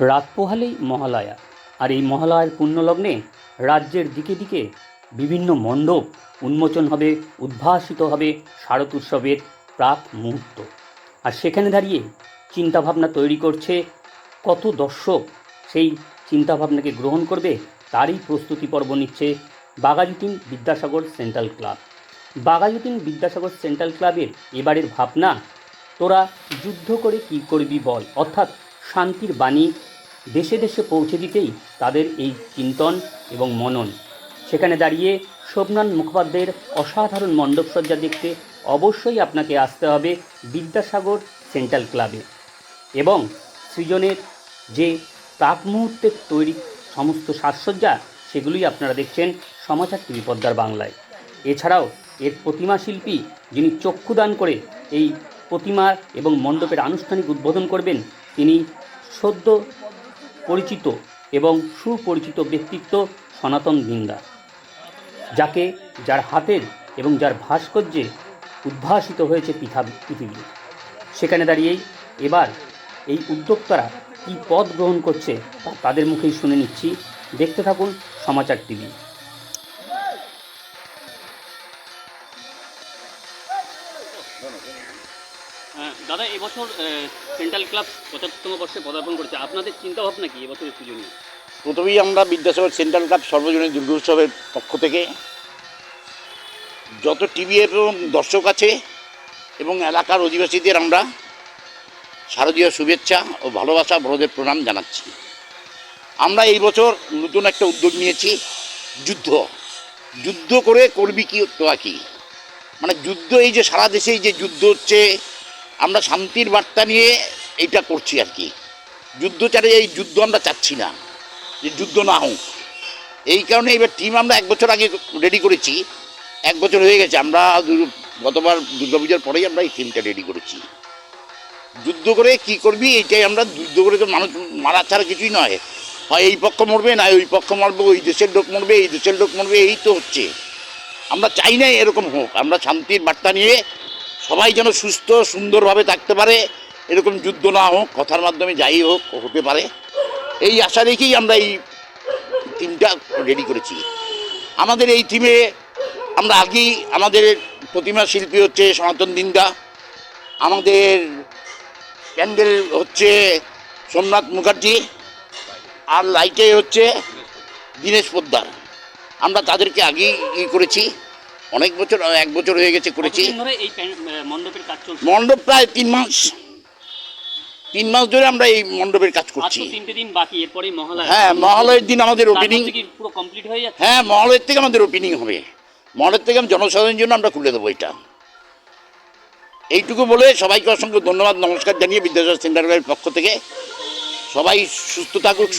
রাত পোহালেই মহালয়া। আর এই মহালয়ার পুণ্যলগ্নে রাজ্যের দিকে দিকে বিভিন্ন মণ্ডপ উন্মোচন হবে, উদ্ভাসিত হবে শারদ উৎসবের প্রাক মুহূর্ত। আর সেখানে দাঁড়িয়ে চিন্তাভাবনা তৈরি করছে কত দর্শক সেই চিন্তাভাবনাকে গ্রহণ করবে তারই প্রস্তুতি পর্ব নিচ্ছে Bagajuddin Vidyasagar central club. Bagajuddin Vidyasagar central ক্লাবের এবারের ভাবনা, তোরা যুদ্ধ করে কি করবি বল? অর্থাৎ শান্তির বাণী দেশে দেশে পৌঁছে দিতেই তাদের এই চিন্তন এবং মনন। সেখানে দাঁড়িয়ে শোভনাথ মুখোপাধ্যায়ের অসাধারণ মণ্ডপসজ্জা দেখতে অবশ্যই আপনাকে আসতে হবে বিদ্যাসাগর সেন্ট্রাল ক্লাবে। এবং সৃজনের যে প্রাক মুহূর্তের তৈরি সমস্ত সাজসজ্জা, সেগুলোই আপনারা দেখছেন সমাচার টিভি পদ্মার বাংলায়। এছাড়াও এর প্রতিমা শিল্পী যিনি চক্ষুদান করে এই প্রতিমা এবং মণ্ডপের আনুষ্ঠানিক উদ্বোধন করবেন তিনি সদ্য পরিচিত এবং সুপরিচিত ব্যক্তিত্ব সনাতন বিন্দা যাকে যার হাতের এবং যার ভাস্কর্যে উদ্ভাসিত হয়েছে পৃথা পৃথিবী সেখানে দাঁড়িয়েই এবার এই উদ্যোক্তারা কী পথ গ্রহণ করছে তাদের মুখেই শুনে নিচ্ছি। দেখতে থাকুন সমাচার টিভি। দাদা, এবছর সেন্ট্রাল ক্লাব পঁচাত্তরতম বর্ষে পদার্পণ করছে। আপনাদের চিন্তা ভাবনা কি এবছরের পুজো নিয়ে? প্রথমেই আমরা বিদ্যাসাগর সেন্ট্রাল ক্লাব সর্বজনীন দুর্গোৎসবের পক্ষ থেকে যত টিভি এবং দর্শক আছে এবং এলাকার অধিবাসীদের আমরা শারদীয় শুভেচ্ছা ও ভালোবাসা, বড়দের প্রণাম জানাচ্ছি। আমরা এই বছর নতুন একটা উদ্যোগ নিয়েছি, যুদ্ধ। যুদ্ধ করে করবি কি তোয়া কি? মানে যুদ্ধ, এই যে সারা দেশে এই যে যুদ্ধ হচ্ছে আমরা শান্তির বার্তা নিয়ে এইটা করছি আর কি। যুদ্ধ চারে এই যুদ্ধ আমরা চাচ্ছি না, যে যুদ্ধ না হোক। এই কারণে এবার টিম আমরা এক বছর আগে রেডি করেছি। এক বছর হয়ে গেছে, আমরা গতবার দুর্গাপূজার পরেই আমরা এই টিমটা রেডি করেছি। যুদ্ধ করে কি করবি, এইটাই আমরা যুদ্ধ করে তো মানুষ মারা ছাড়া কিছুই নয়। হয় এই পক্ষ মরবে, না ওই পক্ষ মরবে, ওই দেশের লোক মরবে, এই দেশের লোক মরবে, এই তো হচ্ছে। আমরা চাই না এরকম হোক, আমরা শান্তির বার্তা নিয়ে সবাই যেন সুস্থ, সুন্দরভাবে থাকতে পারে, এরকম যুদ্ধ না হোক, কথার মাধ্যমে যাই হোক, হতে পারে। এই আশা রেখেই আমরা এই টিমটা রেডি করেছি। আমাদের এই টিমে আমরা আগেই আমাদের প্রতিমা শিল্পী হচ্ছে সনাতন দিন্দা। আমাদের প্যান্ডেল হচ্ছে সোমনাথ মুখার্জি। আর লাইটে হচ্ছে দীনেশ পোদ্দার। আমরা তাদেরকে আগেই ই করেছি। অনেক বছর এক বছর হয়ে গেছে করেছি। মণ্ডপ প্রায় তিন মাস। তিন মাস ধরে আমরা এই মণ্ডপের কাজ করছি। হ্যাঁ মহালয়ের দিন আমাদের ওপেনিং হয়ে হ্যাঁ মহালয়ের থেকে আমাদের ওপেনিং হবে। মহালয়ের থেকে আমি জনসাধারণের জন্য আমরা খুলে দেবো এটা। এইটুকু বলে সবাইকে অসংখ্য ধন্যবাদ নমস্কার জানিয়ে বিদ্যাসাগর সেন্টারের পক্ষ থেকে। সবাই সুস্থ থাকুক